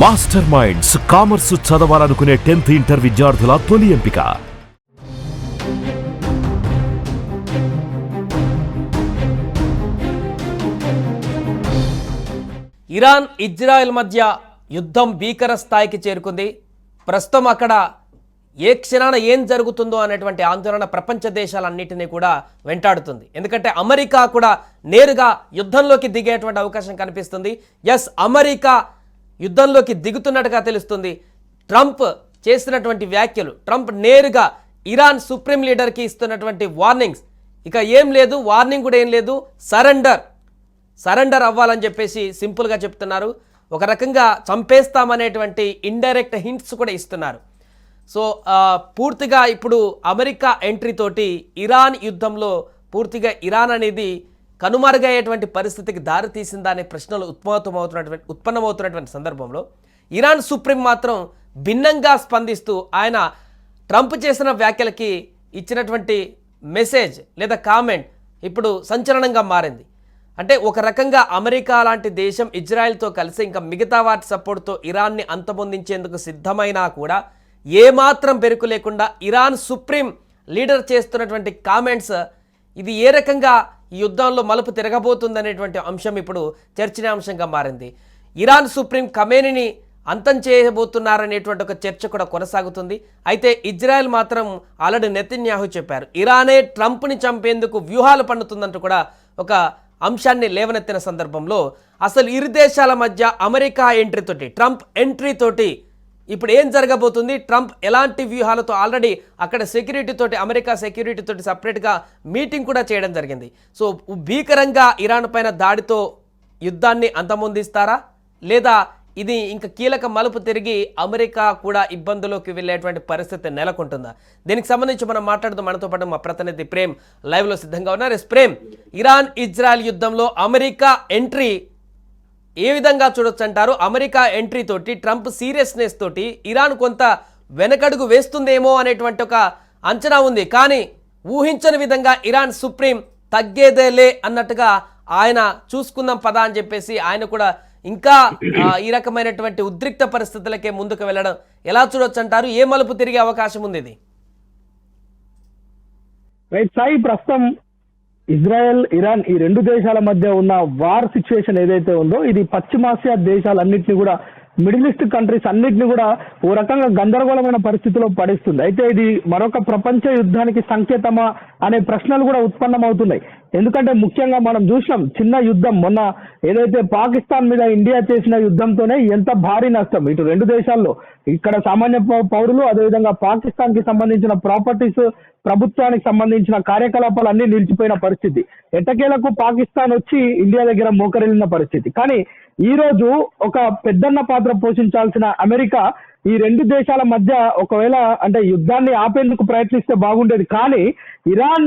Master minds commerce చదవాలనుకునే tenth inter విద్యార్థుల తొలి ఎంపిక. ఇరాన్ ఇజ్రాయెల్ మధ్య యుద్ధం భీకర స్థాయికి చేరుకుంది. ప్రస్తుతం అక్కడ ఏ క్షణాన ఏం జరుగుతుందో అనేటువంటి ఆందోళన ప్రపంచ దేశాలన్నింటినీ కూడా వెంటాడుతుంది. ఎందుకంటే అమెరికా కూడా నేరుగా యుద్ధంలోకి దిగేటువంటి అవకాశం కనిపిస్తుంది. ఎస్ అమెరికా యుద్ధంలోకి దిగుతున్నట్టుగా తెలుస్తుంది. ట్రంప్ చేసినటువంటి వ్యాఖ్యలు ట్రంప్ నేరుగా ఇరాన్ సుప్రీం లీడర్కి ఇస్తున్నటువంటి వార్నింగ్స్. ఇక ఏం లేదు వార్నింగ్ కూడా ఏం లేదు. సరెండర్ సరెండర్ అవ్వాలని చెప్పేసి సింపుల్గా చెప్తున్నారు. ఒక రకంగా చంపేస్తామనేటువంటి ఇండైరెక్ట్ హింట్స్ కూడా ఇస్తున్నారు. సో పూర్తిగా ఇప్పుడు అమెరికా ఎంట్రీ తోటి ఇరాన్ యుద్ధంలో పూర్తిగా ఇరాన్ అనేది కనుమరుగయ్యేటువంటి పరిస్థితికి దారితీసిందా అనే ప్రశ్నలు ఉత్పన్నమవుతున్నటువంటి ఉత్పన్నమవుతున్నటువంటి సందర్భంలో ఇరాన్ సుప్రీం మాత్రం భిన్నంగా స్పందిస్తూ ఆయన ట్రంప్ చేసిన వ్యాఖ్యలకి ఇచ్చినటువంటి మెసేజ్ లేదా కామెంట్ ఇప్పుడు సంచలనంగా మారింది. అంటే ఒక రకంగా అమెరికా లాంటి దేశం ఇజ్రాయెల్తో కలిసి ఇంకా మిగతా వాటి సపోర్ట్తో ఇరాన్ని అంతమొందించేందుకు సిద్ధమైనా కూడా ఏమాత్రం బెరుకు లేకుండా ఇరాన్ సుప్రీం లీడర్ చేస్తున్నటువంటి కామెంట్స్ ఇది ఏ రకంగా ఈ యుద్ధంలో మలుపు తిరగబోతుందనేటువంటి అంశం ఇప్పుడు చర్చనీయాంశంగా మారింది. ఇరాన్ సుప్రీం కమేనిని అంతం చేయబోతున్నారనేటువంటి ఒక చర్చ కూడా కొనసాగుతుంది. అయితే ఇజ్రాయెల్ మాత్రం ఆల్రెడీ నెతన్యాహు చెప్పారు. ఇరానే ట్రంప్ని చంపేందుకు వ్యూహాలు పండుతుందంటూ కూడా ఒక అంశాన్ని లేవనెత్తిన సందర్భంలో అసలు ఇరు దేశాల మధ్య అమెరికా ఎంట్రీ తోటి ట్రంప్ ఎంట్రీ తోటి ఇప్పుడు ఏం జరగబోతుంది? ట్రంప్ ఎలాంటి వ్యూహాలతో ఆల్రెడీ అక్కడ సెక్యూరిటీ తోటి అమెరికా సెక్యూరిటీ తోటి సపరేట్గా మీటింగ్ కూడా చేయడం జరిగింది. సో భీకరంగా ఇరాన్ పైన దాడితో యుద్ధాన్ని అంతమొందిస్తారా? లేదా ఇది ఇంకా కీలక మలుపు తిరిగి అమెరికా కూడా ఇబ్బందులోకి వెళ్ళేటువంటి పరిస్థితి నెలకొంటుందా? దీనికి సంబంధించి మనం మాట్లాడుతూ మనతో పాటు మా ప్రతినిధి ప్రేమ్ లైవ్లో సిద్ధంగా ఉన్నారు. ప్రేమ్ ఇరాన్ ఇజ్రాయెల్ యుద్ధంలో అమెరికా ఎంట్రీ ఏ విధంగా చూడొచ్చు అంటారు అమెరికా ఎంట్రీ తోటి ట్రంప్ సీరియస్నెస్ తోటి ఇరాన్ కొంత వెనకడుగు వేస్తుందేమో అనేటువంటి ఒక అంచనా ఉంది. కానీ ఊహించని విధంగా ఇరాన్ సుప్రీం తగ్గేదేలే అన్నట్టుగా ఆయన చూసుకుందాం పదా అని చెప్పేసి ఆయన కూడా ఇంకా ఈ రకమైనటువంటి ఉద్రిక్త పరిస్థితులకే ముందుకు వెళ్ళడం ఎలా చూడొచ్చు అంటారు ఏ మలుపు తిరిగే అవకాశం ఉంది ఇది? రైట్ సాయి ప్రస్తుతం ఇజ్రాయెల్ ఇరాన్ ఈ రెండు దేశాల మధ్య ఉన్న వార్ సిచ్యువేషన్ ఏదైతే ఉందో ఇది పశ్చిమాసియా దేశాలన్నింటినీ కూడా మిడిల్ ఈస్ట్ కంట్రీస్ అన్నిటిని కూడా ఓ రకంగా గందరగోళమైన పరిస్థితిలో పడిస్తుంది. అయితే ఇది మరొక ప్రపంచ యుద్ధానికి సంకేతమా అనే ప్రశ్నలు కూడా ఉత్పన్నమవుతున్నాయి. ఎందుకంటే ముఖ్యంగా మనం చూసినాం చిన్న యుద్ధం మొన్న ఏదైతే పాకిస్తాన్ మీద ఇండియా చేసిన యుద్ధంతోనే ఎంత భారీ నష్టం. ఇటు రెండు దేశాల్లో ఇక్కడ సామాన్య పౌ- పౌరులు అదేవిధంగా పాకిస్తాన్కి సంబంధించిన ప్రాపర్టీస్ ప్రభుత్వానికి సంబంధించిన కార్యకలాపాలు అన్ని నిలిచిపోయిన పరిస్థితి. ఎట్టకేలకు పాకిస్తాన్ వచ్చి ఇండియా దగ్గర మోకరిల్లిన పరిస్థితి. కానీ ఈ రోజు ఒక పెద్దన్న పాత్ర పోషించాల్సిన అమెరికా ఈ రెండు దేశాల మధ్య ఒకవేళ అంటే యుద్ధాన్ని ఆపేందుకు ప్రయత్నిస్తే బాగుండేది. కానీ ఇరాన్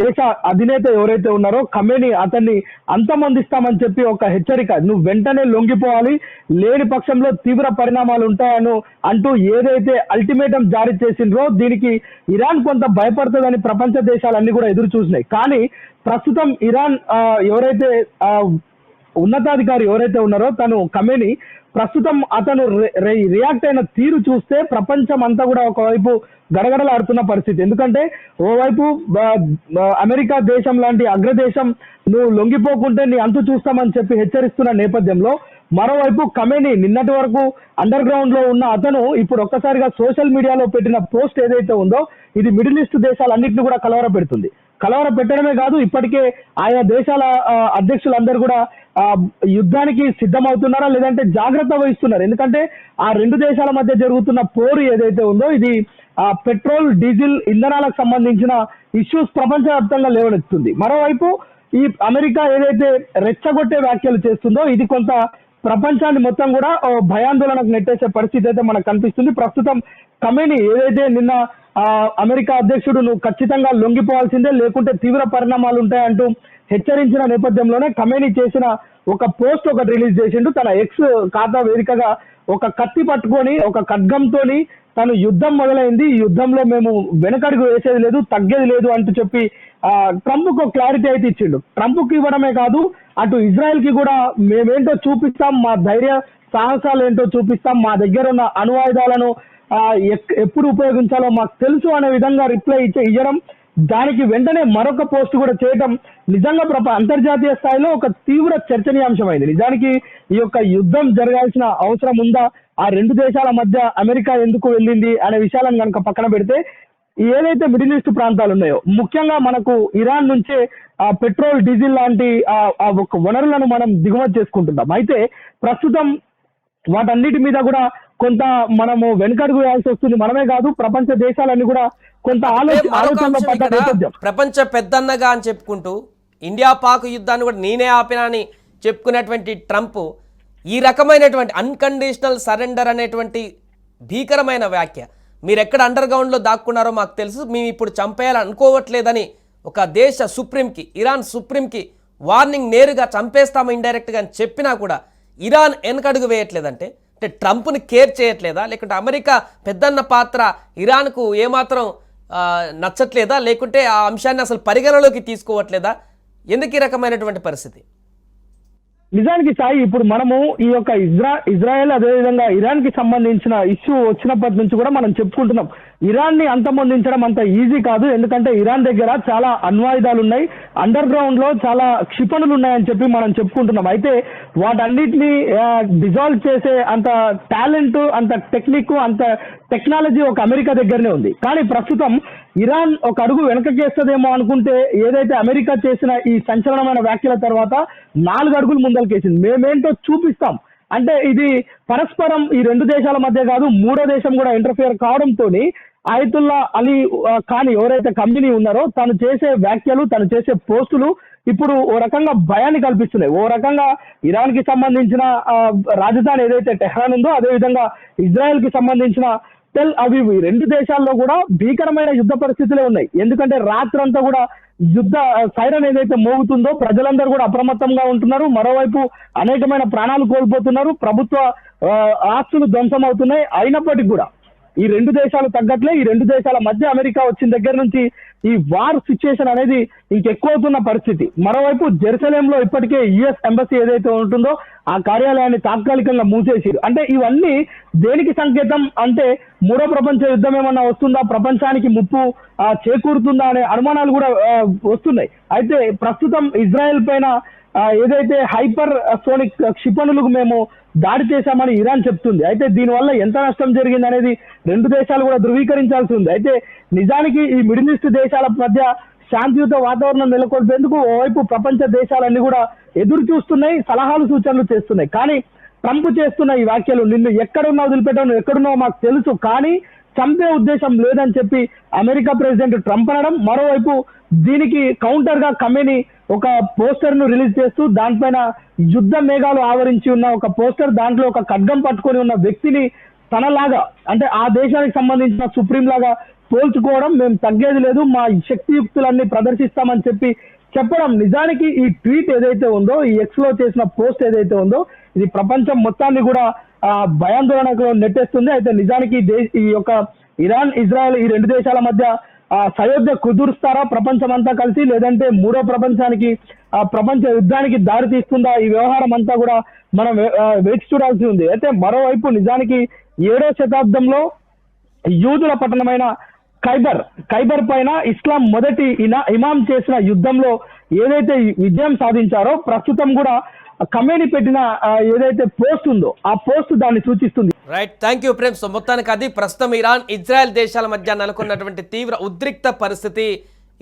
దేశ అధినేత ఎవరైతే ఉన్నారో ఖమేని అతన్ని అంతమందిస్తామని చెప్పి ఒక హెచ్చరిక. నువ్వు వెంటనే లొంగిపోవాలి లేని పక్షంలో తీవ్ర పరిణామాలు ఉంటాయను అంటూ ఏదైతే అల్టిమేటం జారీ చేసిండ్రో దీనికి ఇరాన్ కొంత భయపడుతుందని ప్రపంచ దేశాలన్నీ కూడా ఎదురు చూసినాయి. కానీ ప్రస్తుతం ఇరాన్ ఎవరైతే ఉన్నతాధికారి ఎవరైతే ఉన్నారో తను కమేని ప్రస్తుతం అతను రియాక్ట్ అయిన తీరు చూస్తే ప్రపంచం అంతా కూడా ఒకవైపు గడగడలాడుతున్న పరిస్థితి. ఎందుకంటే ఓవైపు అమెరికా దేశం లాంటి అగ్రదేశం నువ్వు లొంగిపోకుంటే నీ అంతు చూస్తామని చెప్పి హెచ్చరిస్తున్న నేపథ్యంలో మరోవైపు కమెనీ నిన్నటి వరకు అండర్ గ్రౌండ్లో ఉన్న అతను ఇప్పుడు ఒక్కసారిగా సోషల్ మీడియాలో పెట్టిన పోస్ట్ ఏదైతే ఉందో ఇది మిడిల్ ఈస్ట్ దేశాలన్నింటినీ కూడా కలవర పెడుతుంది కలవర పెట్టడమే కాదు ఇప్పటికే ఆయా దేశాల అధ్యక్షులందరూ కూడా యుద్ధానికి సిద్ధమవుతున్నారా లేదంటే జాగ్రత్త వహిస్తున్నారు? ఎందుకంటే ఆ రెండు దేశాల మధ్య జరుగుతున్న పోరు ఏదైతే ఉందో ఇది ఆ, పెట్రోల్ డీజిల్ ఇంధనాలకు సంబంధించిన ఇష్యూస్ ప్రపంచవ్యాప్తంగా లేవనెత్తుంది. మరోవైపు ఈ అమెరికా ఏదైతే రెచ్చగొట్టే వ్యాఖ్యలు చేస్తుందో ఇది కొంత ప్రపంచాన్ని మొత్తం కూడా భయాందోళనకు నెట్టేసే పరిస్థితి అయితే మనకు కనిపిస్తుంది. ప్రస్తుతం కమేని ఏదైతే నిన్న అమెరికా అధ్యక్షుడు నువ్వు ఖచ్చితంగా లొంగిపోవాల్సిందే లేకుంటే తీవ్ర పరిణామాలు ఉంటాయంటూ హెచ్చరించిన నేపథ్యంలోనే కమేని చేసిన ఒక పోస్ట్ ఒకటి రిలీజ్ చేసిండు. తన ఎక్స్ ఖాతా వేదికగా ఒక కత్తి పట్టుకొని ఒక ఖడ్గంతో తను యుద్ధం మొదలైంది. ఈ యుద్ధంలో మేము వెనకడుగు వేసేది లేదు తగ్గేది లేదు అంటూ చెప్పి ట్రంప్కు క్లారిటీ అయితే ఇచ్చిండు. ట్రంప్కి ఇవ్వడమే కాదు అటు ఇజ్రాయెల్కి కూడా మేమేంటో చూపిస్తాం మా ధైర్య సాహసాలు ఏంటో చూపిస్తాం మా దగ్గర ఉన్న అణువాయుధాలను ఎక్- ఎప్పుడు ఉపయోగించాలో మాకు తెలుసు అనే విధంగా రిప్లై ఇచ్చే ఇవ్వడం దానికి వెంటనే మరొక పోస్ట్ కూడా చేయడం నిజంగా ప్రప అంతర్జాతీయ స్థాయిలో ఒక తీవ్ర చర్చనీయాంశమైంది. నిజానికి ఈ యొక్క యుద్ధం జరగాల్సిన అవసరం ఉందా? ఆ రెండు దేశాల మధ్య అమెరికా ఎందుకు వెళ్ళింది అనే విషయాలను కనుక పక్కన పెడితే ఏదైతే మిడిల్ ఈస్ట్ ప్రాంతాలు ఉన్నాయో ముఖ్యంగా మనకు ఇరాన్ నుంచే ఆ పెట్రోల్ డీజిల్ లాంటి ఆ ఒక వనరులను మనం దిగుమతి చేసుకుంటున్నాం. అయితే ప్రస్తుతం వాటన్నిటి మీద కూడా కొంత మనము వెనుకడుగు వేయాల్సి వస్తుంది. మనమే కాదు ప్రపంచ దేశాలన్నీ కూడా కొంత ఆలోచన ప్రపంచ పెద్దన్నగా అని చెప్పుకుంటూ ఇండియా పాక్ యుద్ధాన్ని కూడా నేనే ఆపినా అని చెప్పుకునేటువంటి ట్రంప్ ఈ రకమైనటువంటి అన్కండిషనల్ సరెండర్ అనేటువంటి భీకరమైన వ్యాఖ్య. మీరు ఎక్కడ అండర్ గ్రౌండ్లో దాక్కున్నారో మాకు తెలుసు. మేము ఇప్పుడు చంపేయాలని అనుకోవట్లేదని ఒక దేశ సుప్రీంకి ఇరాన్ సుప్రీంకి వార్నింగ్ నేరుగా చంపేస్తాము ఇండైరెక్ట్గా అని చెప్పినా కూడా ఇరాన్ వెనకడుగు వేయట్లేదంటే అంటే ట్రంప్ని కేర్ చేయట్లేదా? లేకుంటే అమెరికా పెద్దన్న పాత్ర ఇరాన్కు ఏమాత్రం నచ్చట్లేదా? లేకుంటే ఆ అంశాన్ని అసలు పరిగణలోకి తీసుకోవట్లేదా? ఎందుకు ఈ రకమైనటువంటి పరిస్థితి? నిజానికి సాయి ఇప్పుడు మనము ఈ యొక్క ఇజ్రా ఇజ్రాయెల్ అదేవిధంగా ఇరాన్కి సంబంధించిన ఇష్యూ వచ్చినప్పటి నుంచి కూడా మనం చెప్పుకుంటున్నాం. ఇరాన్ని అంతమొందించడం అంత ఈజీ కాదు. ఎందుకంటే ఇరాన్ దగ్గర చాలా అణ్వాయుధాలు ఉన్నాయి అండర్ గ్రౌండ్లో చాలా క్షిపణులు ఉన్నాయని చెప్పి మనం చెప్పుకుంటున్నాం. అయితే వాటన్నిటిని డిజాల్వ్ చేసే అంత టాలెంట్ అంత టెక్నిక్ అంత టెక్నాలజీ ఒక అమెరికా దగ్గరనే ఉంది. కానీ ప్రస్తుతం ఇరాన్ ఒక అడుగు వెనకకేస్తుందేమో అనుకుంటే ఏదైతే అమెరికా చేసిన ఈ సంచలనమైన వ్యాఖ్యల తర్వాత నాలుగు అడుగులు ముందలకేసింది. మేమేంటో చూపిస్తాం. అంటే ఇది పరస్పరం ఈ రెండు దేశాల మధ్య కాదు మూడో దేశం కూడా ఇంటర్ఫియర్ కావడంతో ఆయతుల్లా అలీ కానీ ఎవరైతే కంపెనీ ఉన్నారో తను చేసే వ్యాఖ్యలు తను చేసే పోస్టులు ఇప్పుడు ఓ రకంగా భయాన్ని కల్పిస్తున్నాయి. ఓ రకంగా ఇరాన్కి సంబంధించిన రాజధాని ఏదైతే టెహ్రాన్ ఉందో అదే విధంగా ఇజ్రాయెల్కి సంబంధించిన టెల్ అవి రెండు దేశాల్లో కూడా భీకరమైన యుద్ధ పరిస్థితులే ఉన్నాయి. ఎందుకంటే రాత్రంతా కూడా యుద్ధ సైరన్ ఏదైతే మోగుతుందో ప్రజలందరూ కూడా అప్రమత్తంగా ఉంటున్నారు. మరోవైపు అనేకమైన ప్రాణాలు కోల్పోతున్నారు. ప్రభుత్వ ఆస్తులు ధ్వంసం అవుతున్నాయి అయినప్పటికీ కూడా ఈ రెండు దేశాలు తగ్గట్లే ఈ రెండు దేశాల మధ్య అమెరికా వచ్చిన దగ్గర నుంచి ఈ వార్ సిచ్యుయేషన్ అనేది ఇంకెక్కువవుతున్న పరిస్థితి. మరోవైపు జెరూసలేంలో ఇప్పటికే యుఎస్ ఎంబసీ ఏదైతే ఉంటుందో ఆ కార్యాలయాన్ని తాత్కాలికంగా మూసేసారు. అంటే ఇవన్నీ దేనికి సంకేతం అంటే మూడో ప్రపంచ యుద్ధం ఏమన్నా వస్తుందా ప్రపంచానికి ముప్పు చేకూరుతుందా అనే అనుమానాలు కూడా వస్తున్నాయి. అయితే ప్రస్తుతం ఇజ్రాయెల్ పైన ఏదైతే హైపర్ సోనిక్ క్షిపణులకు మేము దాడి చేశామని ఇరాన్ చెప్తుంది. అయితే దీనివల్ల ఎంత నష్టం జరిగింది అనేది రెండు దేశాలు కూడా ధృవీకరించాల్సి ఉంది. అయితే నిజానికి ఈ మిడిల్ ఈస్ట్ దేశాల మధ్య శాంతియుత వాతావరణం నెలకొల్పేందుకు ఓవైపు ప్రపంచ దేశాలన్నీ కూడా ఎదురు చూస్తున్నాయి సలహాలు సూచనలు చేస్తున్నాయి. కానీ ట్రంప్ చేస్తున్న ఈ వ్యాఖ్యలు నిన్ను ఎక్కడున్నా వదిలిపెట్టావు ఎక్కడున్నావు మాకు తెలుసు. కానీ చంపే ఉద్దేశం లేదని చెప్పి అమెరికా ప్రెసిడెంట్ ట్రంప్ అనడం మరోవైపు దీనికి కౌంటర్గా కమెని ఒక పోస్టర్ను రిలీజ్ చేస్తూ దానిపైన యుద్ధ మేఘాలు ఆవరించి ఉన్న ఒక పోస్టర్ దాంట్లో ఒక ఖడ్గం పట్టుకొని ఉన్న వ్యక్తిని తనలాగా అంటే ఆ దేశానికి సంబంధించిన సుప్రీం లాగా పోల్చుకోవడం మేము తగ్గేది లేదు మా శక్తియుక్తులన్నీ ప్రదర్శిస్తామని చెప్పి చెప్పడం. నిజానికి ఈ ట్వీట్ ఏదైతే ఉందో ఈ ఎక్స్లో చేసిన పోస్ట్ ఏదైతే ఉందో ఇది ప్రపంచం మొత్తాన్ని కూడా భయాందోళనకు నెట్టేస్తుంది. అయితే నిజానికి ఈ యొక్క ఇరాన్ ఇజ్రాయెల్ ఈ రెండు దేశాల మధ్య ఆ, సయోధ్య కుదురుస్తారా ప్రపంచం అంతా కలిసి? లేదంటే మూడో ప్రపంచానికి ఆ ప్రపంచ యుద్ధానికి దారి తీస్తుందా? ఈ వ్యవహారం అంతా కూడా మనం వేచి చూడాల్సి ఉంది. అయితే మరోవైపు నిజానికి ఏడో శతాబ్దంలో యూదుల పట్టణమైన ఖైబర్ ఖైబర్ పైన ఇస్లాం మొదటి ఇనా ఇమాం చేసిన యుద్ధంలో ఏదైతే విజయం సాధించారో ప్రస్తుతం కూడా కమేని పెట్టిన ఏదైతే పోస్ట్ ఉందో ఆ పోస్ట్ దాన్ని సూచిస్తుంది. Right thank you Prem so మొత్తానికి అది ప్రస్తుతం ఇరాన్ ఇజ్రాయెల్ దేశాల మధ్య నెలకొన్నటువంటి తీవ్ర ఉద్రిక్త పరిస్థితి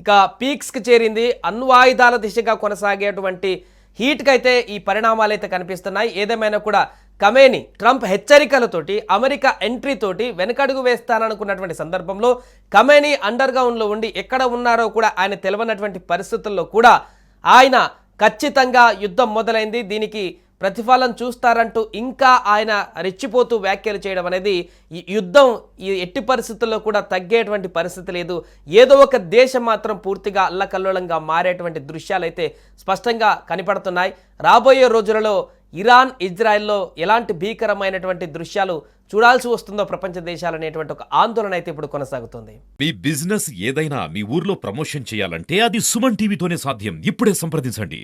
ఇక పీక్స్కి చేరింది. అణ్వాయుధాల దిశగా కొనసాగేటువంటి హీట్కి అయితే ఈ పరిణామాలు అయితే కనిపిస్తున్నాయి. ఏదేమైనా కూడా కమేని ట్రంప్ హెచ్చరికలతోటి అమెరికా ఎంట్రీతోటి వెనకడుగు వేస్తాననుకున్నటువంటి సందర్భంలో కమేని అండర్ గ్రౌండ్లో ఉండి ఎక్కడ ఉన్నారో కూడా ఆయన తెలియనటువంటి పరిస్థితుల్లో కూడా ఆయన ఖచ్చితంగా యుద్ధం మొదలైంది. దీనికి ప్రతిఫలం చూస్తారంటూ ఇంకా ఆయన రెచ్చిపోతూ వ్యాఖ్యలు చేయడం అనేది ఈ యుద్ధం ఈ ఎట్టి పరిస్థితుల్లో కూడా తగ్గేటువంటి పరిస్థితి లేదు. ఏదో ఒక దేశం మాత్రం పూర్తిగా అల్లకల్లోలంగా మారేటువంటి దృశ్యాలైతే స్పష్టంగా కనపడుతున్నాయి. రాబోయే రోజులలో ఇరాన్ ఇజ్రాయెల్లో ఎలాంటి భీకరమైనటువంటి దృశ్యాలు చూడాల్సి వస్తుందో ప్రపంచ దేశాలు అనేటువంటి ఒక ఆందోళన అయితే ఇప్పుడు కొనసాగుతుంది. మీ బిజినెస్ ఏదైనా మీ ఊర్లో ప్రమోషన్ చేయాలంటే అది సుమన్ టీవీతోనే సాధ్యం. ఇప్పుడే సంప్రదించండి.